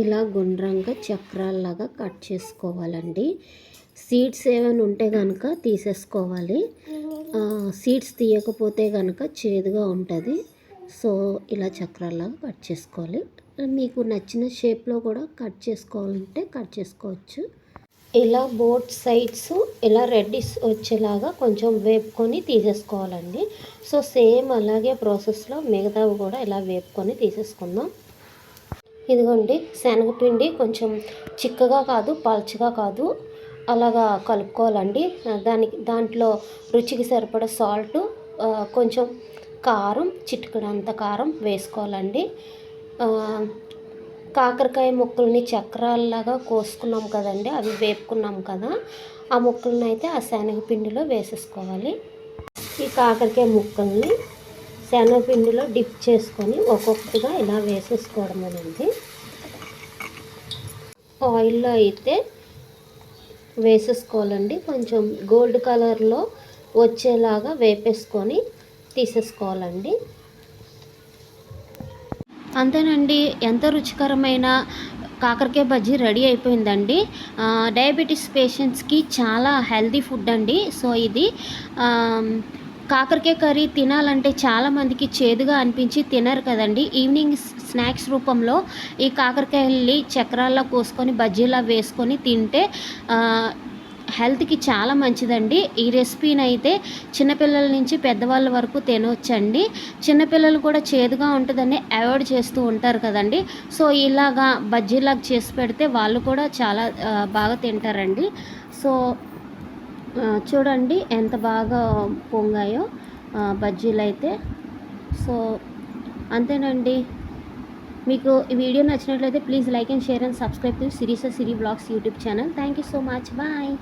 ఇలా గుండ్రంగా చక్రాల్లాగా కట్ చేసుకోవాలండి. సీడ్స్ ఏమైనా ఉంటే కనుక తీసేసుకోవాలి. సీడ్స్ తీయకపోతే కనుక చేదుగా ఉంటుంది. సో ఇలా చక్రాల్లాగా కట్ చేసుకోవాలి. మీకు నచ్చిన షేప్లో కూడా కట్ చేసుకోవాలంటే కట్ చేసుకోవచ్చు. ఇలా బోట్ సైడ్స్ ఇలా రెడ్డిస్ వచ్చేలాగా కొంచెం వేపుకొని తీసేసుకోవాలండి. సో సేమ్ అలాగే ప్రాసెస్లో మిగతావి కూడా ఇలా వేపుకొని తీసేసుకుందాం. ఇదిగోండి శనగపిండి కొంచెం చిక్కగా కాదు పల్చగా కాదు. అలాగా కలుపుకోవాలండి. దానికి దాంట్లో రుచికి సరిపడ సాల్ట్ కొంచెం కారం చిటికడంత కారం వేసుకోవాలండి. కాకరకాయ ముక్కల్ని చక్రాల్లాగా కోసుకున్నాం కదండి అవి వేపుకున్నాం కదా. ఆ ముక్కలను అయితే ఆ శనగపిండిలో వేసేసుకోవాలి. ఈ కాకరకాయ ముక్కల్ని శనగపిండిలో డిప్ చేసుకొని ఒక్కొక్కటిగా ఇలా వేసేసుకోవడమేనండి ఆయిల్లో అయితే వేసేసుకోవాలండి. కొంచెం గోల్డ్ కలర్లో వచ్చేలాగా వేపేసుకొని తీసేసుకోవాలండి. అంతేనండి ఎంత రుచికరమైన కాకరకాయ బజ్జీ రెడీ అయిపోయిందండి. డయాబెటీస్ పేషెంట్స్కి చాలా హెల్తీ ఫుడ్ అండి. సో ఇది కాకరకాయ కర్రీ తినాలంటే చాలామందికి చేదుగా అనిపించి తినరు కదండి. ఈవినింగ్ స్నాక్స్ రూపంలో ఈ కాకరకాయల్ని చక్రాల్లో కోసుకొని బజ్జీలా వేసుకొని తింటే హెల్త్కి చాలా మంచిదండి. ఈ రెసిపీని అయితే చిన్నపిల్లల నుంచి పెద్దవాళ్ళ వరకు తినవచ్చండి చిన్నపిల్లలు కూడా చేదుగా ఉంటుందని అవాయిడ్ చేస్తూ ఉంటారు కదండి. సో ఇలాగా బజ్జీలాగా చేసి పెడితే వాళ్ళు కూడా చాలా బాగా తింటారండి. సో చూడండి ఎంత బాగా పొంగాయో బజ్జీలు అయితే. సో అంతేనండి. మీకు ఈ వీడియో నచ్చినట్లయితే please like and share and subscribe to సిరీసా Siri blogs YouTube channel. Thank you so much. Bye.